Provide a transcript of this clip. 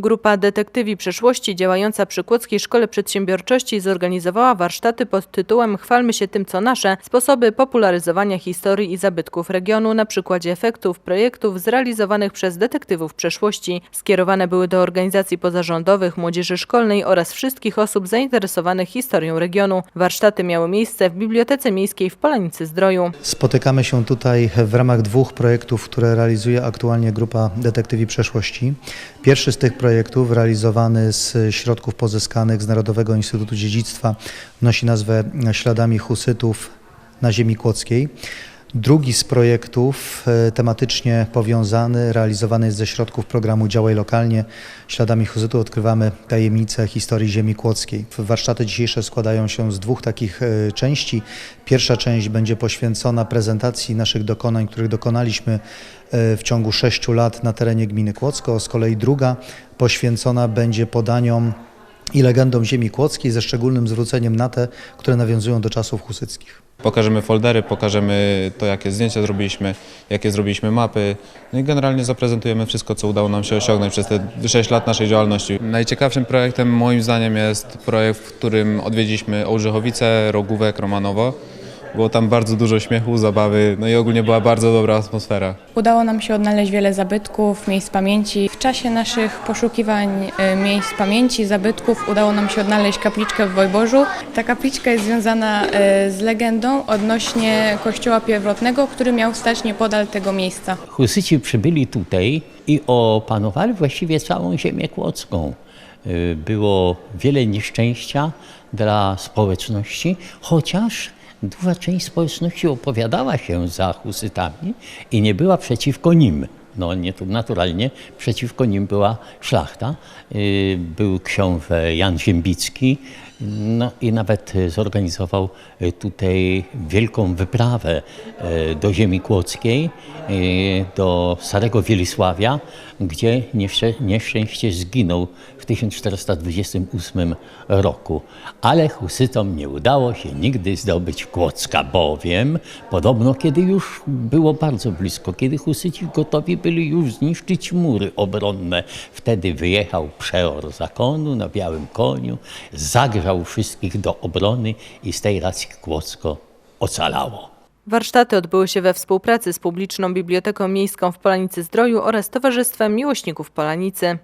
Grupa Detektywi Przeszłości działająca przy Kłodzkiej Szkole Przedsiębiorczości zorganizowała warsztaty pod tytułem Chwalmy się tym, co nasze – sposoby popularyzowania historii i zabytków regionu na przykładzie efektów projektów zrealizowanych przez detektywów przeszłości. Skierowane były do organizacji pozarządowych, młodzieży szkolnej oraz wszystkich osób zainteresowanych historią regionu. Warsztaty miały miejsce w Bibliotece Miejskiej w Polanicy Zdroju. Spotykamy się tutaj w ramach dwóch projektów, które realizuje aktualnie grupa Detektywi Przeszłości. Pierwszy z tych projektów, realizowany z środków pozyskanych z Narodowego Instytutu Dziedzictwa, nosi nazwę Śladami Husytów na ziemi kłodzkiej. Drugi z projektów e, tematycznie powiązany, realizowany jest ze środków programu Działaj Lokalnie. Śladami Husytu odkrywamy tajemnice historii ziemi kłodzkiej. Warsztaty dzisiejsze składają się z dwóch takich e, części. Pierwsza część będzie poświęcona prezentacji naszych dokonań, których dokonaliśmy e, w ciągu sześciu lat na terenie gminy Kłodzko. Z kolei druga poświęcona będzie podaniom i legendom ziemi kłodzkiej ze szczególnym zwróceniem na te, które nawiązują do czasów husyckich. Pokażemy foldery, pokażemy to, jakie zdjęcia zrobiliśmy, jakie zrobiliśmy mapy. No i generalnie zaprezentujemy wszystko, co udało nam się osiągnąć przez te 6 lat naszej działalności. Najciekawszym projektem moim zdaniem jest projekt, w którym odwiedziliśmy Ołżychowice, Rogówek, Romanowo. Było tam bardzo dużo śmiechu, zabawy, no i ogólnie była bardzo dobra atmosfera. Udało nam się odnaleźć wiele zabytków, miejsc pamięci. W czasie naszych poszukiwań e, miejsc pamięci, zabytków udało nam się odnaleźć kapliczkę w Wojborzu. Ta kapliczka jest związana e, z legendą odnośnie kościoła pierwotnego, który miał stać niepodal tego miejsca. Husyci przybyli tutaj i opanowali właściwie całą ziemię kłodzką. Y, Było wiele nieszczęścia dla społeczności, chociaż duża część społeczności opowiadała się za husytami i nie była przeciwko nim. No nie, tu naturalnie przeciwko nim była szlachta. Y, Był książę Jan Ziembicki, no i nawet zorganizował y, tutaj wielką wyprawę y, do ziemi kłodzkiej, do Starego Wielisławia, gdzie nieszczę- nieszczęście zginął w 1428 roku. Ale husytom nie udało się nigdy zdobyć Kłodzka, bowiem podobno kiedy już było bardzo blisko, kiedy husyci gotowi byli już zniszczyć mury obronne, wtedy wyjechał przeor zakonu na białym koniu, zagrzał wszystkich do obrony i z tej racji Kłodzko ocalało. Warsztaty odbyły się we współpracy z Publiczną Biblioteką Miejską w Polanicy Zdroju oraz Towarzystwem Miłośników Polanicy.